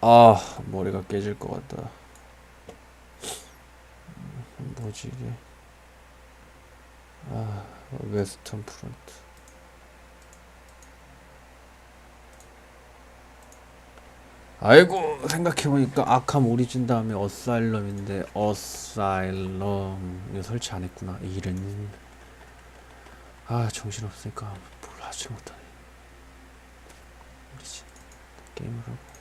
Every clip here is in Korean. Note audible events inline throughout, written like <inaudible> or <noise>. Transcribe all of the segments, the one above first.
아 머리가 깨질 것 같다. 음, 뭐지 이게? 아 웨스턴 프론트. 아이고 생각해보니까 아캄 오리진 다음에 어사일럼인데 어사일럼 이거 설치 안 했구나 이런 아 정신없으니까 뭘 하지 못하네 오리진 게임을 하고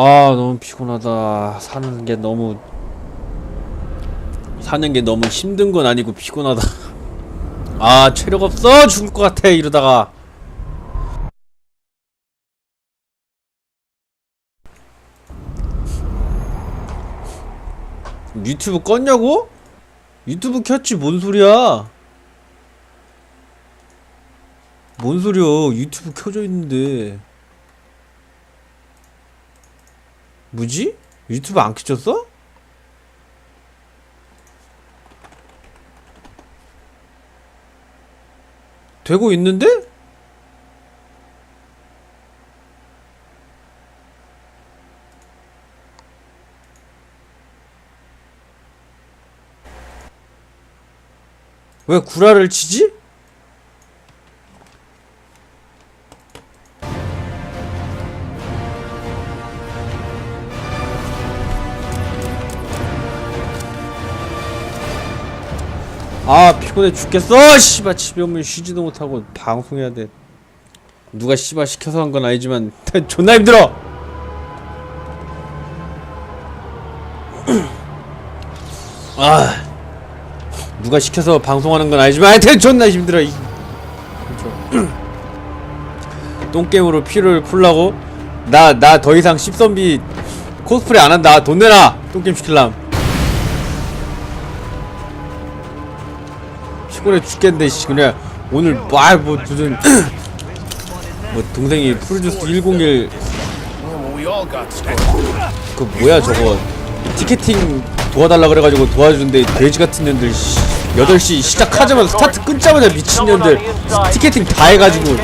아 너무 피곤하다. 사는 게 너무 사는 게 너무 힘든 건 아니고 피곤하다. <laughs> 아 체력 없어. 죽을 것 같아. 이러다가. 유튜브 껐냐고? 유튜브 켰지. 뭔 소리야? 뭔 소리야 유튜브 켜져 있는데 뭐지? 유튜브 안 켜졌어? 되고 있는데? 왜 구라를 치지? 아 피곤해 죽겠어. 씨발 집에 오면 쉬지도 못하고 방송해야 돼. 누가 씨발 시켜서 한 건 아니지만 <laughs> 존나 힘들어. <clears throat> 아 누가 시켜서 방송하는 건 아니지만 하여튼 존나 힘들어 이. 그렇죠. <clears throat> 똥게임으로 피를 풀라고? 나 나 더 이상 씹선비 코스프레 안 한다. 돈 내놔. 똥게임 시킬람 피곤해 죽겠는데 씨. 그냥 오늘 막뭐 무슨 <clears throat> 뭐 동생이 프로듀스 101 We all got stories. 그 뭐야 저거. 티켓팅 도와달라 그래가지고 도와주는데 돼지 같은 년들 씨. 8시 시작하자마자 스타트 끊자마자 미친년들. 티켓팅 다 해가지고.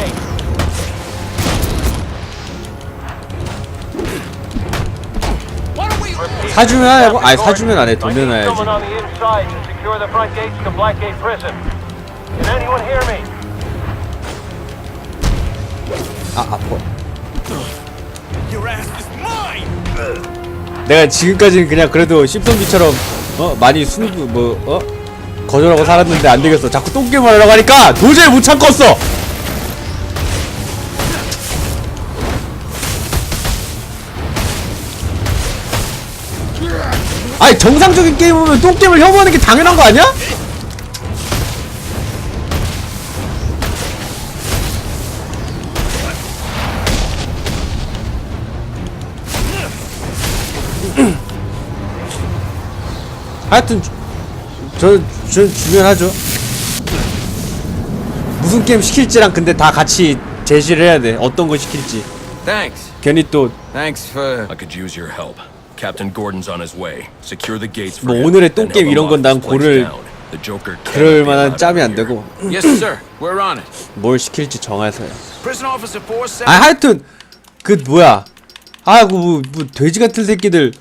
사주면 하고 아니 사주면 안해. 돈 내놔야지 Secure the front gates to Blackgate Prison. Can anyone hear me? 아 아파 Your ass is mine. 내가 지금까지는 그냥 그래도 씹성비처럼 어 많이 순구 뭐어 거절하고 살았는데 안 되겠어 자꾸 똥게임을 하려고 하니까 도저히 못 참겠어 아니 정상적인 게임이면 똥게임을 혐오하는 게 당연한 거 아니야? <clears throat> 하여튼 저, 저 중요하죠 무슨 게임 시킬지랑 근데 다 같이 제시를 해야 돼 어떤 거 시킬지 Thanks. 괜히 또 Thanks for. I could use your help. Captain Gordon's on his way. Secure the gates for 뭐 him, 오늘의 then 똥게임 help him 이런 건 lock 난 this place 고를 down. The Joker cannot 그럴 be 만한 allowed 짬이 out 안 here. 되고 Yes, sir. We're on it. 뭘 시킬지 정해서요 Prison officer 아 seven. 하여튼 그 뭐야 아그 뭐, 뭐 돼지 같은 새끼들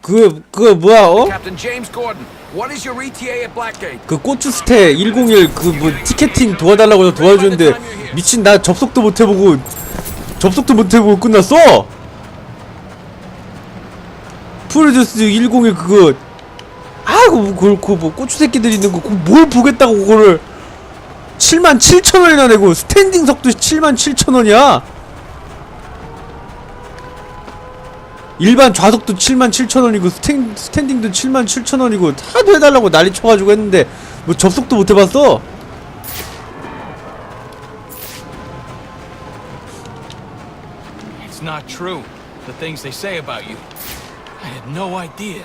그그 뭐야 어? Captain James Gordon. What is your ETA at Blackgate? 그 고추 스테 101 그 뭐 티켓팅 도와달라고 해서 도와주는데 미친 나 접속도 못 해보고 접속도 못 해보고 끝났어. 프로듀스 101 그거 아이고 뭐 그걸 그뭐 고추 새끼들 있는 거 뭘 보겠다고 그거를 7만 7천 원이나 내고 스탠딩 석도 7만 7천 원이야. 일반 좌석도 7만 7천 원이고 스탠, 스탠딩도 7만 7천 원이고 하도 해달라고 난리 쳐가지고 했는데 뭐 접속도 못 해봤어. It's not true. The things they say about you. I had no idea.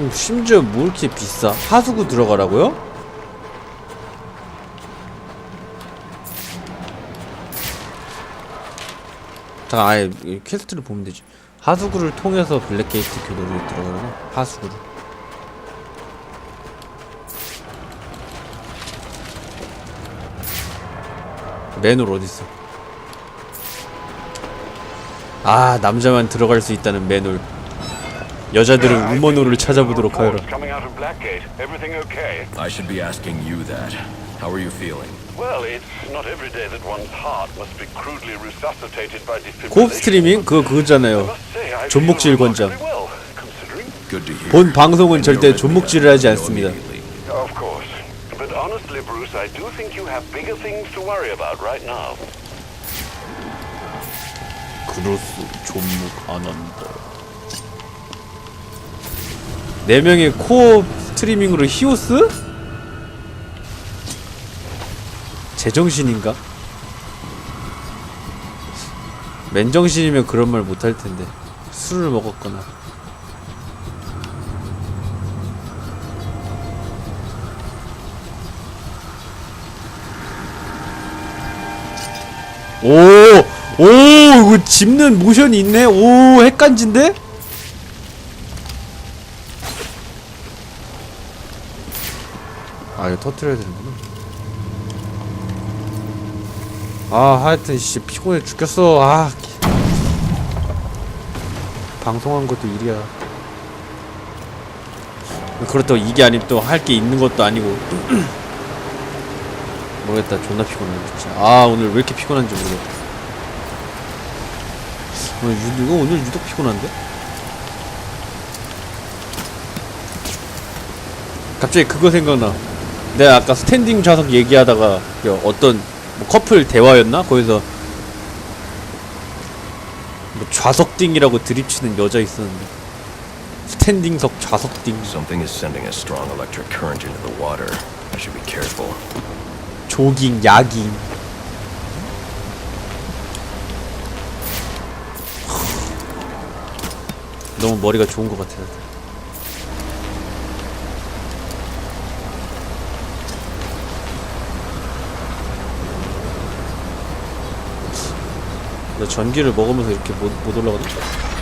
오, 심지어 뭐 이렇게 비싸? 하수구 들어가라고요? 아예 퀘스트를 보면 되지. 하수구를 통해서 블랙게이트 교도소에 들어가는 하수구를. 맨홀 어딨어 아 남자만 들어갈 수 있다는 맨홀 여자들은 우먼홀을 찾아보도록 하여라 Coming out of Blackgate. Everything okay? I should be asking you that. How are you feeling? Well, it's not every day that one's heart must be crudely resuscitated by defibrillation. 고급 스트리밍 그거 I 그거잖아요 must say, I 존목질 feel 권장. remarkably well, considering. Good to hear. 본 방송은 절대 존목질을 하지 않습니다. Of course. Honestly, Bruce, I do think you have bigger things to worry about right now. 그로스 존목 안 한다. 네 명의 코어 스트리밍으로 히오스? 제정신인가? 맨정신이면 그런 말 못할 텐데 술을 먹었거나. 오, 오, 이거 짚는 모션이 있네. 오, 핵간지인데? 아, 이거 터트려야 되는구나. 아, 하여튼 씨 피곤해 죽겠어. 아, 방송한 것도 일이야. 그렇다고 이게 아니면 또 할 게 있는 것도 아니고. 모르겠다. 존나 피곤하네 진짜. 아, 오늘 왜 이렇게 피곤한지 모르겠다. 오늘 유, 이거 오늘 유독 피곤한데? 갑자기 그거 생각나. 내가 아까 스탠딩 좌석 얘기하다가 그 어떤 뭐 커플 대화였나? 거기서 뭐 좌석딩이라고 드립치는 여자 있었는데 스탠딩석 좌석딩 Something is sending a strong electric current into the water. I should be careful. 조깅 야깅 너무 머리가 좋은 것 같아. 나 전기를 먹으면서 이렇게 못, 못 올라가는 거야.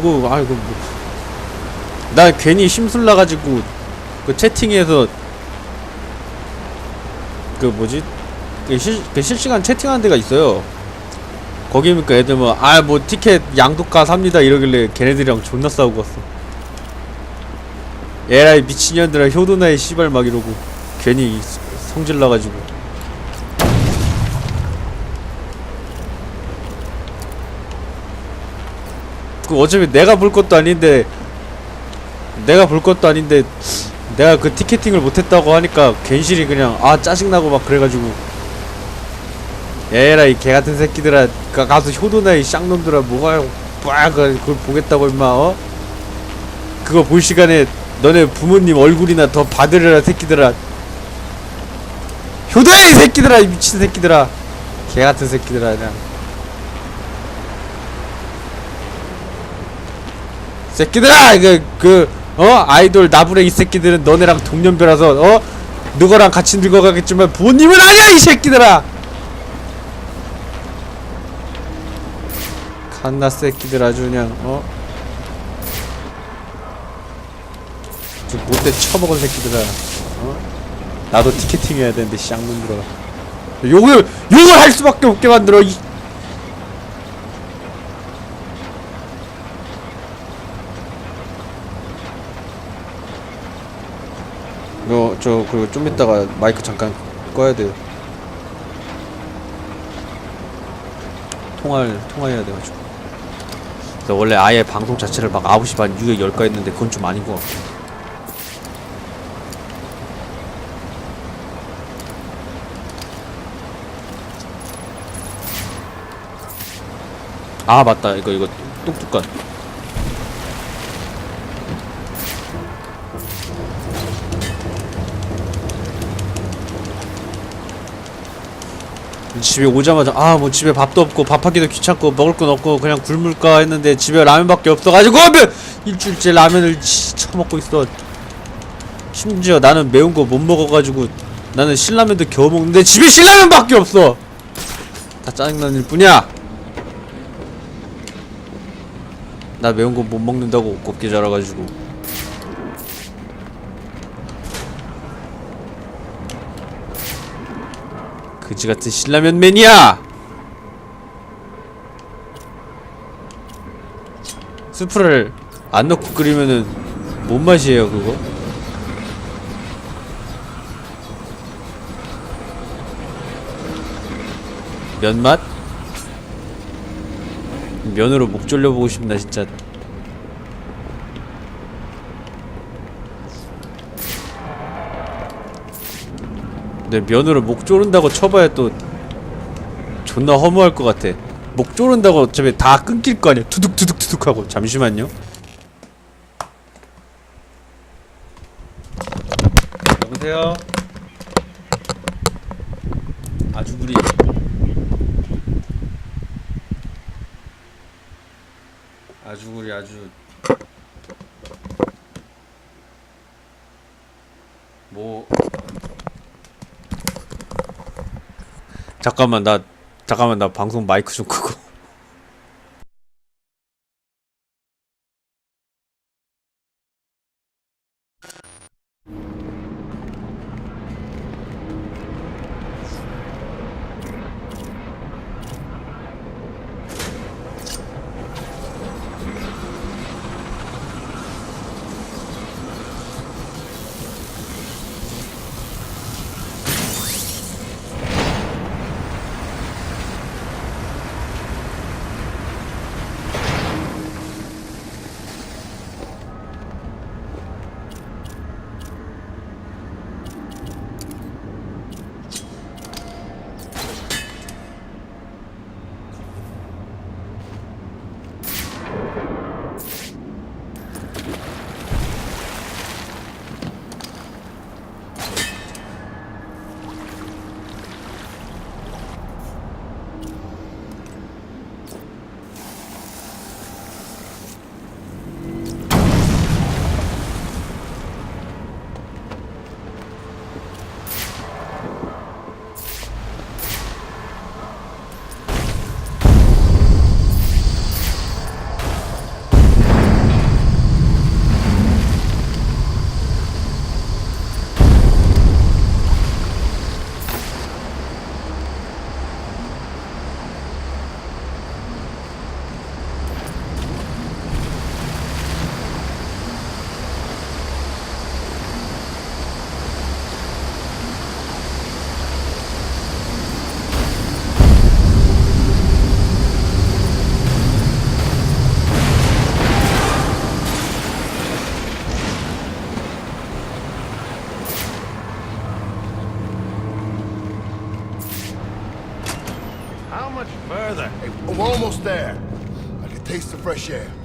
그거 아이고 뭐. 나 괜히 심술 나가지고 그 채팅에서 그 뭐지 그, 실, 그 실시간 채팅하는 데가 있어요. 거기 보니까 애들 뭐 아 뭐 티켓 양도가 삽니다 이러길래 걔네들이랑 존나 싸우고 갔어. 에라이 미친년들아 효도나의 씨발 막 이러고 괜히 성질 나가지고. 그 어차피 내가 볼 것도 아닌데 내가 볼 것도 아닌데 내가 그 티켓팅을 못했다고 하니까 괜시리 그냥 아 짜증나고 막 그래가지고. 에라 이 개같은 새끼들아 가, 가서 효도나 이 쌍놈들아 뭐가 빡 그걸 보겠다고 임마 어? 그거 볼 시간에 너네 부모님 얼굴이나 더 받으려라 새끼들아. 효도야 이 새끼들아 이 미친 새끼들아. 개같은 새끼들아 그냥 새끼들아 이거 그 어? 아이돌 나부레 이 새끼들은 너네랑 동년배라서 어? 누구랑 같이 늙어가겠지만 부모님은 아니야 이 새끼들아! 칸나 새끼들 아주 그냥 어? 저 못돼 처먹은 새끼들아. 어? 나도 티켓팅 해야 되는데 쌍놈들아 욕을 욕을 할 수밖에 없게 만들어 이 이거 저 그리고 좀 이따가 마이크 잠깐 꺼야 돼요. 통화를 통화해야 돼 가지고. 그래서 원래 아예 방송 자체를 막 9시 반 이후에 열까 했는데 그건 좀 아닌 것 같고. 아 맞다 이거 이거 똑똑한 집에 오자마자 아 뭐 집에 밥도 없고 밥하기도 귀찮고 먹을 건 없고 그냥 굶을까 했는데 집에 라면밖에 없어가지고 면 일주일째 라면을 치- 처먹고 있어. 심지어 나는 매운 거 못 먹어가지고 나는 신라면도 겨우 먹는데 집에 신라면밖에 없어. 다 짜증나는 일 뿐이야. 나 매운 거 못 먹는다고 곱게 자라가지고 그지 같은 신라면 매니아 스프를 안 넣고 끓이면은 뭔 맛이에요 그거? 면 맛? 면으로 목 졸려보고 싶나 진짜 근데 면으로 목 조른다고 쳐봐야 또 존나 허무할 것 같아. 목 조른다고 어차피 다 끊길 거 아니야. 투둑투둑투둑 하고. 잠시만요. 여보세요? 아주구리. 아주구리 아주 뭐 잠깐만 나 잠깐만 나 방송 마이크 좀 끄고 fresh air.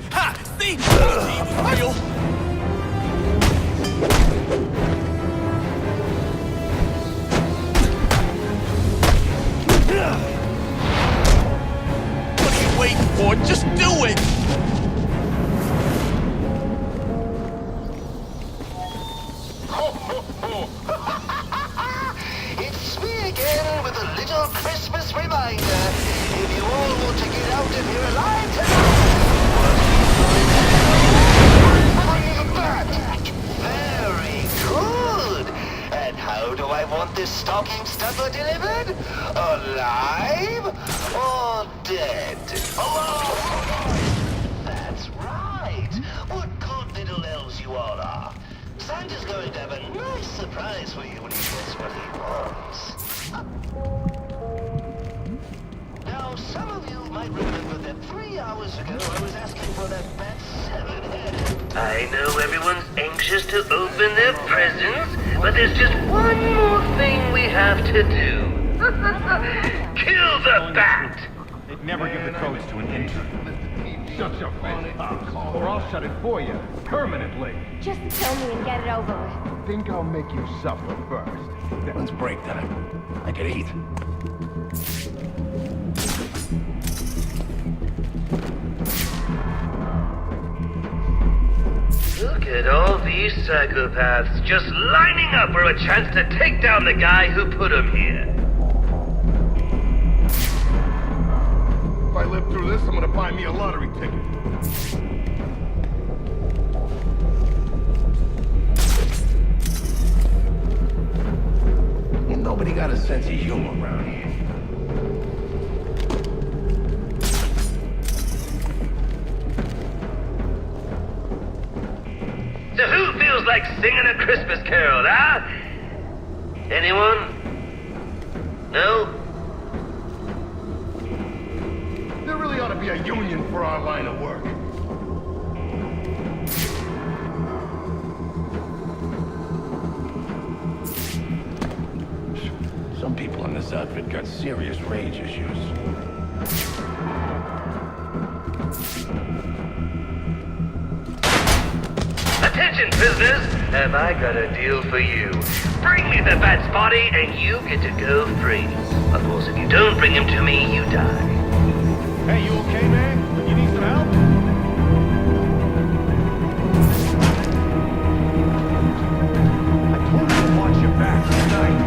Stocking stuffer delivered? Alive or dead? That's right. What good little elves you all are. Santa's going to have a nice surprise for you when he gets what he wants. Now, some of you might remember that three hours ago I was asking for that bat seven head. I know everyone's anxious to open their presents, but there's just one more thing we have to do. <laughs> Kill the bat! They'd never give the codes to an intern. Shut your face up, or I'll shut it for you, permanently. Just kill me and get it over with. I think I'll make you suffer first. Let's break that. I can eat. Look at all these psychopaths just lining up for a chance to take down the guy who put them here. If I live through this, I'm gonna buy me a lottery ticket. Ain't nobody got a sense of humor around here. Feels like singing a Christmas carol, huh? Anyone? No? There really ought to be a union for our line of work. Some people in this outfit got serious rage issues. Attention, prisoners! Have I got a deal for you? Bring me the bat's body, and you get to go free. Of course, if you don't bring him to me, you die. Hey, you okay, man? You need some help? I told you to watch your back tonight.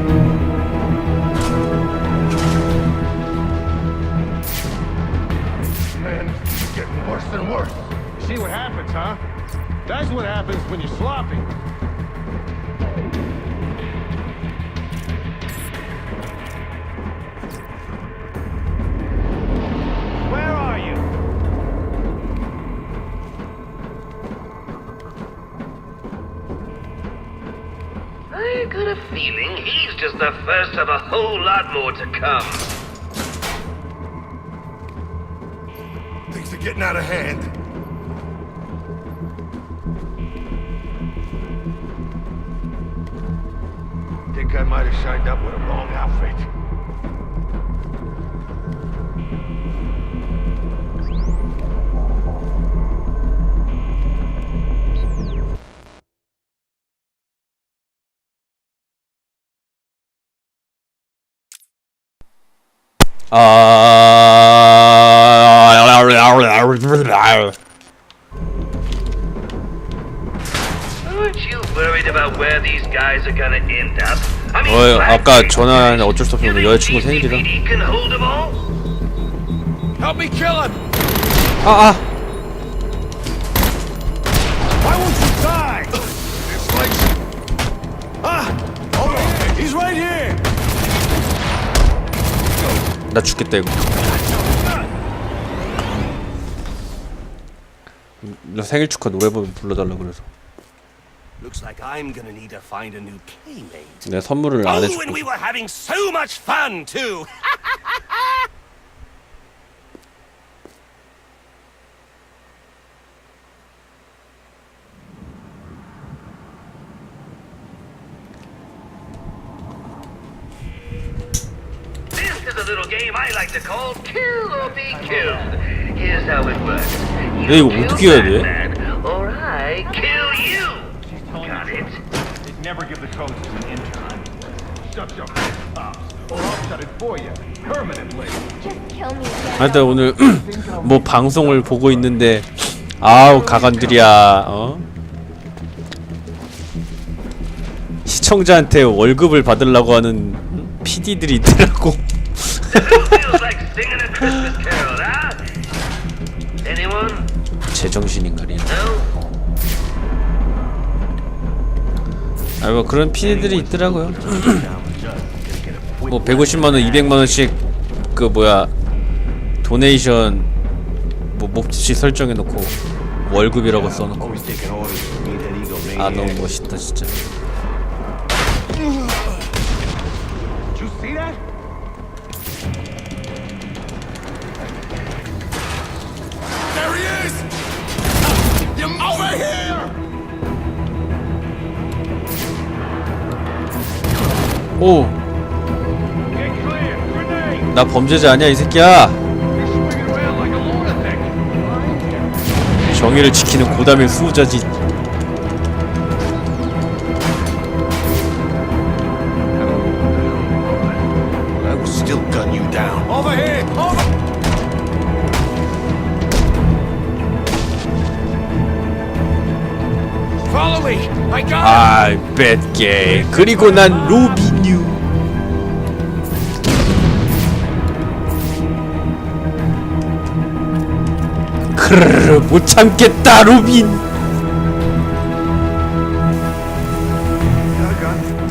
Man, it's getting worse and worse. See what happens, huh? That's what happens when you're sloppy. Where are you? I got a feeling he's just the first of a whole lot more to come. Things are getting out of hand. Think I might have shined up with a wrong outfit. 아. Aren't you worried about where these guys are gonna end up? 어, 아까 전화한 어쩔 수 없이 여자친구 생일이라. 아, 아. Ah! 나 죽겠다 이거. 나 생일 축하 노래 부르- 불러달라 그래서 Looks like I'm gonna need to find a new playmate. 내가 선물을 안 Oh, 해줄게. and we were having so much fun too. <laughs> This is a little game I like to call kill or be killed. Here's how it works. 야, 이거 You 어떻게 kill 해야 돼? Batman, 하여튼 오늘 <clears throat> 뭐 방송을 보고 있는데 아우 가관들이야 어? 시청자한테 월급을 받으려고 하는 PD들이 있더라고 <laughs> Feels like singing a Christmas carol, huh? Anyone? 제정신인가리 No? 아뭐 그런 PD들이 있더라고요 <clears throat> 뭐 150만원 200만원씩 그 뭐야 도네이션 뭐 목적지 설정해놓고 월급이라고 써놓고. 아 너무 멋있다 진짜. Did 나 범죄자 아니야 이 새끼야! 정의를 지키는 고담의 수호자지 아, 뱃게. 그리고 난 로빈 크르르 못 참겠다 로빈.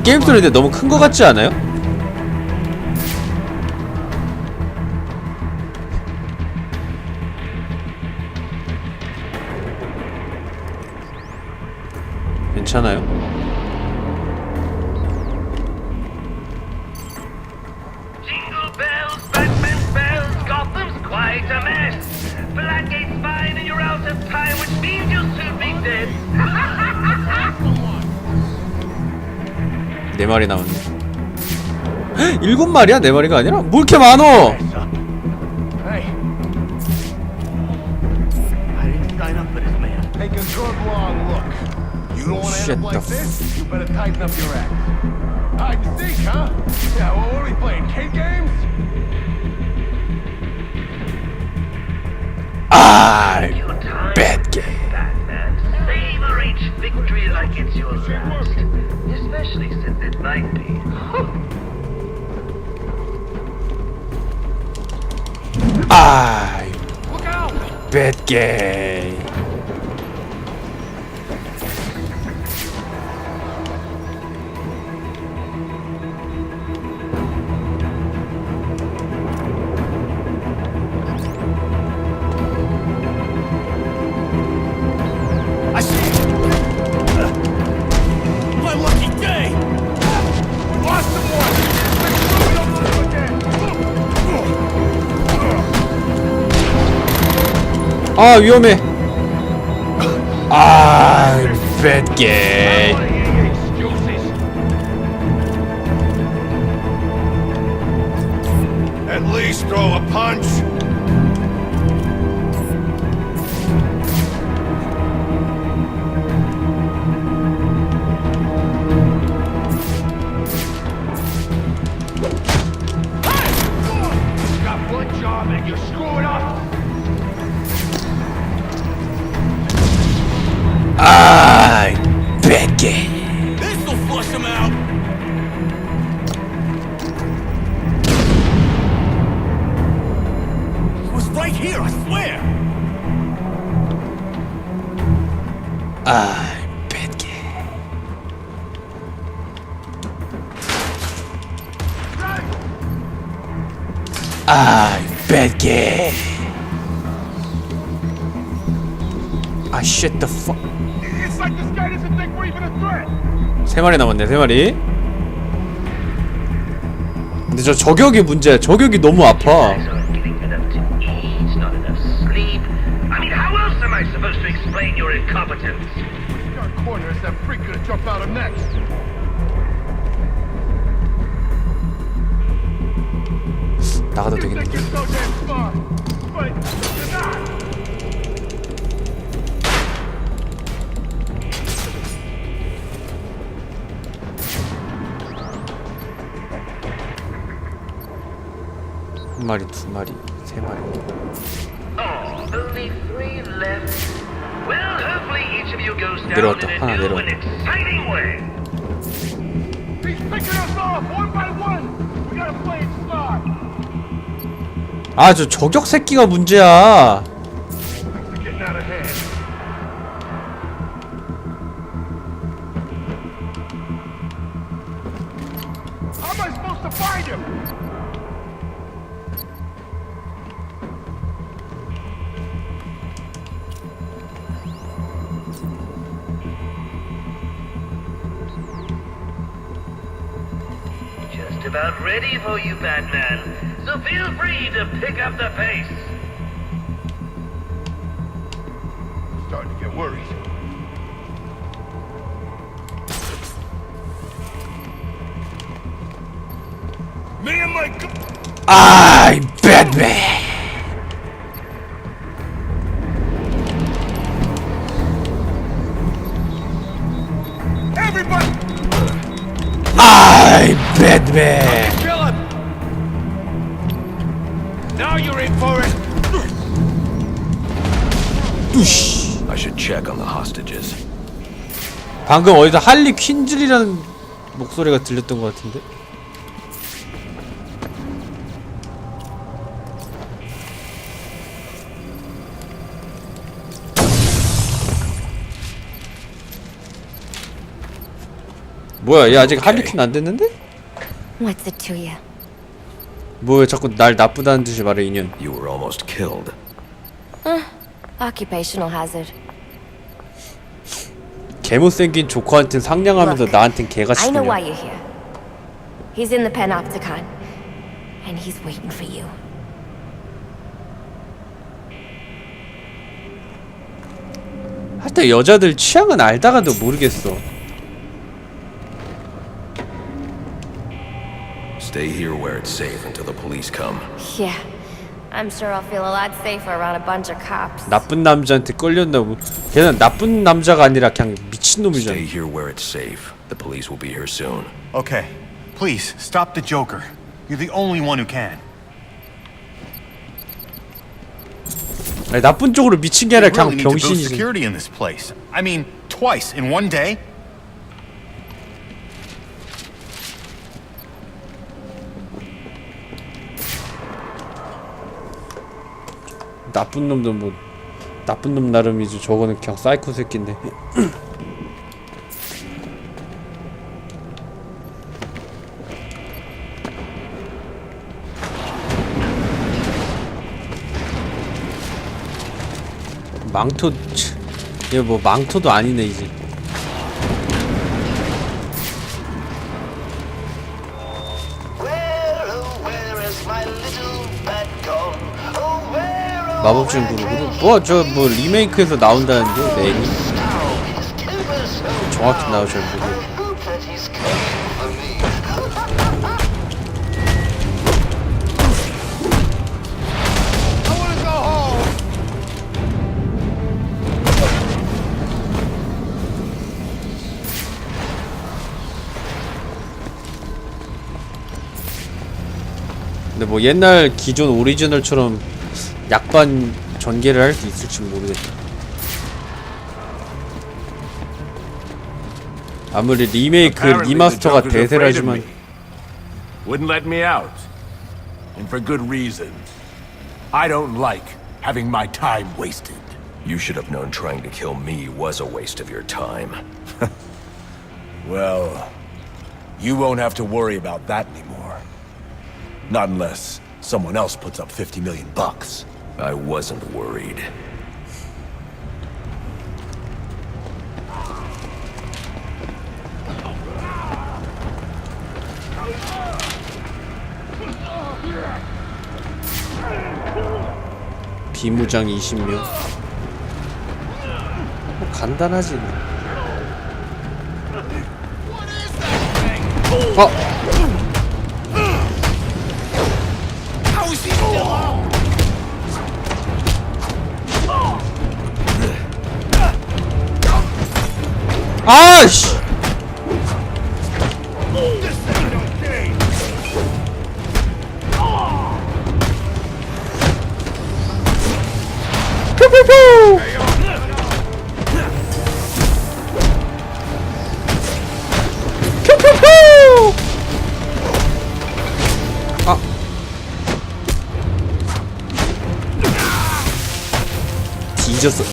게임 소리인데 너무 큰 거 같지 않아요? 괜찮아요? 네 마리 나왔네. 헉, 일곱 마리야? 네 마리가 아니라? 뭐 이렇게 많어? Shit, the? 아, Your time, bad game. Batman. Savor each victory like it's your last. Especially since it might be. 아, Look out! 아, 위험해. 아, 뱃게. Excuses. At least throw a punch. Got one job and you screw it up! Shit the fuck. It's like this guy doesn't think we're even a threat! 세 마리 남았네, 세 마리. 근데 저 저격이 문제야. 저격이 너무 아파. To eat, 마리, 두 마리, 세 마리. Oh, 내려왔다. 하나 내려왔다. 아, 저 저격 새끼가 문제야. About ready for you, Batman. So feel free to pick up the pace. I'm Starting to get worried. Me and my... g- 아, 방금 어디서 할리 퀸즐이라는 목소리가 들렸던 것 같은데? 뭐야 얘 아직 할리 퀸 안 됐는데? What's it to you? 뭐야 자꾸 날 나쁘다는 듯이 말해 인연 You were almost killed. Occupational hazard. 개못생긴 조커한텐 상냥하면서 나한텐 개같이 I know why you're here. He's in the Panopticon, and he's waiting for you. 하여튼 여자들 취향은 알다가도 모르겠어 Stay here where it's safe until the police come. Yeah, I'm sure I'll feel a lot safer around a bunch of cops. 나쁜 남자한테 끌렸나고 걔는 나쁜 남자가 아니라 그냥 미친놈이잖아 Stay here where it's safe. The police will be here soon. Okay, please, stop the Joker. You're the only one who can. 아니, 나쁜 쪽으로 미친 게 아니라 We 그냥 really need to boost 병신이지 security in this place. I mean, twice in one day? 나쁜 놈도 뭐 나쁜 놈 나름이지. 저거는 그냥 사이코 새끼인데. 망토 얘뭐 망토도 아니네 이제 where, oh, 마법 친구로 뭐저 뭐 리메이크에서 나온다는데 so 정확히 나오잘 I 모르겠. 근데 뭐 옛날 기존 오리지널처럼 약반 전개를 할 수 있을지 모르겠다. 아무리 리메이크 리마스터가 대세를 하지만 Wouldn't let me out. And for good reason. I don't like having my time wasted. You should have known trying to kill me was a waste of your time. Well, you won't have to worry about that anymore. Not unless someone else puts up 50 million bucks. I wasn't worried. 비무장 20명. 뭐 간단하지. 어, 아. 뒤졌어.